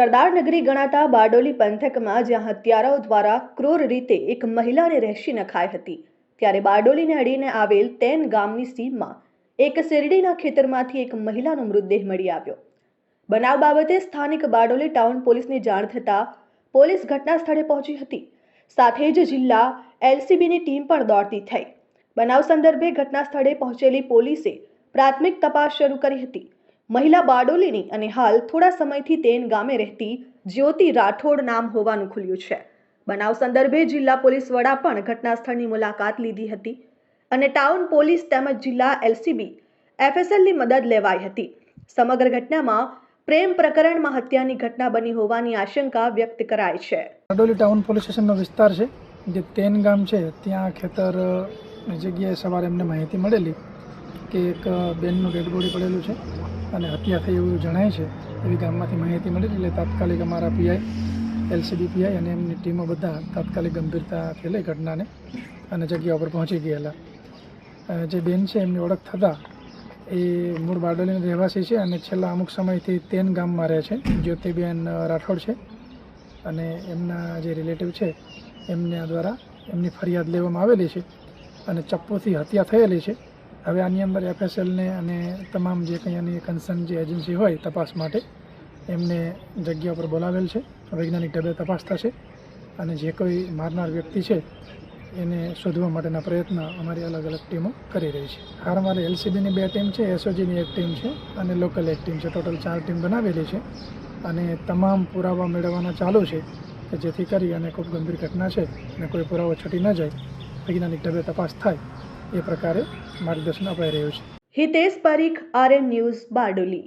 સરદારનગરી ગણાતા બારડોલી પંથકમાં જ્યાં હત્યારાઓ દ્વારા ક્રૂર રીતે એક મહિલાને રહેશી નખાઈ હતી, ત્યારે બારડોલીને અડીને આવેલ તેન ગામની સીમમાં એક શેરડીના ખેતરમાંથી એક મહિલાનો મૃતદેહ મળી આવ્યો. બનાવ બાબતે સ્થાનિક બારડોલી ટાઉન પોલીસને જાણ થતાં પોલીસ ઘટના સ્થળે પહોંચી હતી. સાથે જ જિલ્લા એલસીબીની ટીમ પણ દોડતી થઈ. બનાવ સંદર્ભે ઘટના સ્થળે પહોંચેલી પોલીસે પ્રાથમિક તપાસ શરૂ કરી હતી. મહિલા બારડોલીની અને હાલ થોડા સમયથી તેન ગામે રહેતી જ્યોતિ રાઠોડ નામ હોવાનું ખુલ્યું છે. બનાવ સંદર્ભે જિલ્લા પોલીસ વડા પણ ઘટના સ્થળની મુલાકાત લીધી હતી અને ટાઉન પોલીસ તેમજ જિલ્લા એલસીબી, એફએસએલની મદદ લેવાઈ હતી. સમગ્ર ઘટનામાં પ્રેમ પ્રકરણમાં હત્યાની ઘટના બની હોવાની આશંકા વ્યક્ત કરાઈ છે. બારડોલી ટાઉન પોલીસ સ્ટેશનનો વિસ્તાર છે, જે તેન ગામ છે, ત્યાં ખેતર જગ્યાએ સવારે એમને માહિતી મળેલી કે એક બેનનું ડેડ બોડી પડેલું છે અને હત્યા થઈ એવું જણાય છે એવી ગામમાંથી માહિતી મળેલી એટલે તાત્કાલિક અમારા પીઆઈ એલસીબી પીઆઈ અને એમની ટીમો બધા તાત્કાલિક ગંભીરતાથી લઈ ઘટનાને અને જગ્યા ઉપર પહોંચી ગયેલા. જે બેન છે એમની ઓળખ થતાં એ મૂળ બારડોલીના રહેવાસી છે અને છેલ્લા અમુક સમયથી તેન ગામમાં રહે છે. જ્યોતિબેન રાઠોડ છે અને એમના જે રિલેટિવ છે એમના દ્વારા એમની ફરિયાદ લેવામાં આવેલી છે અને ચપ્પુથી હત્યા થયેલી છે. હવે આની અંદર એફએસએલને અને તમામ જે કંઈ આની કન્સર્ન જે એજન્સી હોય તપાસ માટે એમને જગ્યા પર બોલાવેલ છે. વૈજ્ઞાનિક ઢબે તપાસ થશે અને જે કોઈ મારનાર વ્યક્તિ છે એને શોધવા માટેના પ્રયત્ન અમારી અલગ અલગ ટીમો કરી રહી છે. હાલ અમારે એલસીબીની બે ટીમ છે એસઓજીની એક ટીમ છે અને લોકલ એક ટીમ છે. ટોટલ ચાર ટીમ બનાવેલી છે અને તમામ પુરાવા મેળવવાના ચાલુ છે કે જેથી કરી અને ખૂબ ગંભીર ઘટના છે અને કોઈ પુરાવો છૂટી ન જાય. વૈજ્ઞાનિક ઢબે તપાસ થાય એ પ્રકારે માર્ગદર્શન અપાઈ રહ્યું છે. Hitesh Parikh RN news Bardoli.